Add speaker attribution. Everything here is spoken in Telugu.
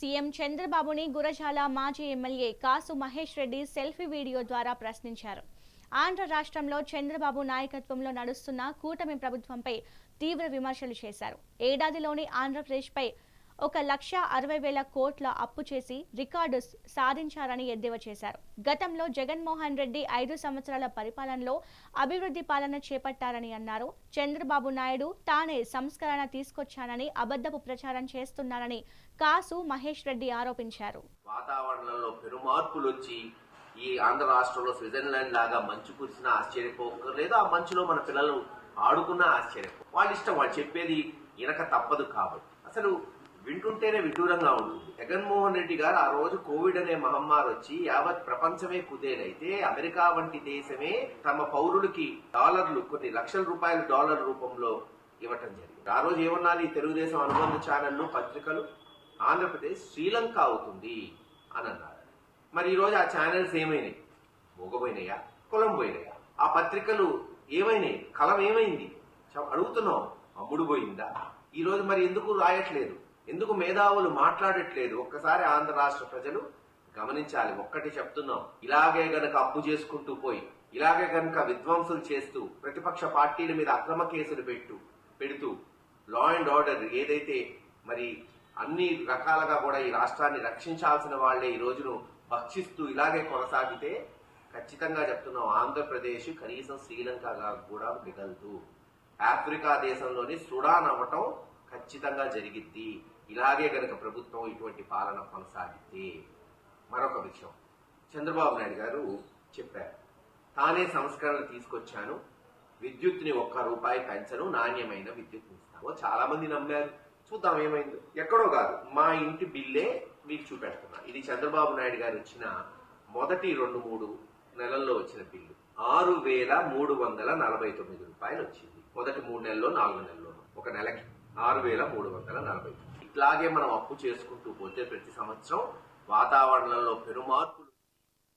Speaker 1: సీఎం చంద్రబాబుని గురజాల మాజీ MLA Kasu Mahesh Reddy selfie video ద్వారా ప్రశ్నించారు. ఆంధ్ర రాష్ట్రంలో చంద్రబాబు నాయకత్వంలో నడుస్తున్న కూటమి ప్రభుత్వంపై తీవ్ర విమర్శలు చేశారు. ఏడాదిలోని ఆంధ్రప్రదేశ్పై ఒక లక్ష అరవై వేల కోట్ల అప్పు చేసి రికార్డు సాధించారని ఎద్దేవా చేశారు. గతంలో జగన్మోహన్ రెడ్డి ఐదు సంవత్సరాల పరిపాలనలో అభివృద్ధి పాలన చేపట్టారని అన్నారు. చంద్రబాబు నాయుడు తానే సంస్కరణ తీసుకొచ్చానని అబద్ధపు ప్రచారం చేస్తున్నారని కాసు మహేష్ రెడ్డి ఆరోపించారు.
Speaker 2: వాతావరణంలో పెనుమార్పులు వచ్చి ఈ ఆంధ్ర రాష్ట్రంలో స్విట్జర్లాండ్ లాగా మంచు కురిసినా ఆశ్చర్యపోకర్లేదు ఆ మంచులో మన పిల్లలు ఆడుకున్నా ఆశ్చర్యపో వాళ్ళ ఇష్టం వాళ్ళు చెప్పేది ఇనక తప్పదు కాబట్టి. అసలు వింటుంటేనే విడ్డూరంగా ఉంటుంది. జగన్మోహన్ రెడ్డి గారు ఆ రోజు కోవిడ్ అనే మహమ్మారి వచ్చి యావత్ ప్రపంచమే కుదేలైతే అమెరికా వంటి దేశమే తమ పౌరులకి డాలర్లు కొన్ని లక్షల రూపాయల డాలర్ రూపంలో ఇవ్వటం జరిగింది. ఆ రోజు ఏమన్నారు ఈ తెలుగుదేశం అనుబంధ ఛానళ్ళు పత్రికలు ఆంధ్రప్రదేశ్ శ్రీలంక అవుతుంది అని అన్నారు. మరి ఈరోజు ఆ ఛానల్స్ ఏమైనాయి? మూగపోయినాయా కులం పోయినాయా? ఆ పత్రికలు ఏమైనాయి? కలం ఏమైంది? చ- అడుగుతున్నాం. అమ్ముడు పోయిందా? ఈరోజు మరి ఎందుకు రాయట్లేదు? ఎందుకు మేధావులు మాట్లాడట్లేదు? ఒక్కసారి ఆంధ్ర రాష్ట్ర ప్రజలు గమనించాలి. ఒక్కటి చెప్తున్నాం. ఇలాగే గనక అప్పు చేసుకుంటూ పోయి ఇలాగే గనక విధ్వంసులు చేస్తూ ప్రతిపక్ష పార్టీల మీద అక్రమ కేసులు పెట్టు పెడుతూ లా అండ్ ఆర్డర్ ఏదైతే మరి అన్ని రకాలుగా కూడా ఈ రాష్ట్రాన్ని రక్షించాల్సిన వాళ్ళే ఈ రోజును భక్షిస్తూ ఇలాగే కొనసాగితే ఖచ్చితంగా చెప్తున్నాం ఆంధ్రప్రదేశ్ కనీసం శ్రీలంకగా కూడా మిగలదు ఆఫ్రికా దేశంలోని సుడాన్ అవ్వటం ఖచ్చితంగా జరిగిద్ది. ఇలాగే గనక ప్రభుత్వం ఇటువంటి పాలన కొనసాగితే మరొక విషయం. చంద్రబాబు నాయుడు గారు చెప్పారు తానే సంస్కరణలు తీసుకొచ్చాను విద్యుత్ని ఒక్క రూపాయి పెంచను నాణ్యమైన విద్యుత్ ఇస్తాము చాలా మంది నమ్మారు. చూద్దాం ఏమైందో. ఎక్కడో కాదు మా ఇంటి బిల్లే మీకు చూపెడుతున్నా. ఇది చంద్రబాబు నాయుడు గారు వచ్చిన మొదటి రెండు మూడు నెలల్లో వచ్చిన బిల్లు. ఆరు వేల మూడు వందల నలభై తొమ్మిది రూపాయలు వచ్చింది. మొదటి మూడు నెలల్లో నాలుగు నెలల్లో ఒక నెలకి. ఆరు వేల మూడు వందల నలభై. ఇట్లాగే మనం అప్పు చేసుకుంటూ పోతే ప్రతి సంవత్సరం వాతావరణంలో పెనుమార్పులు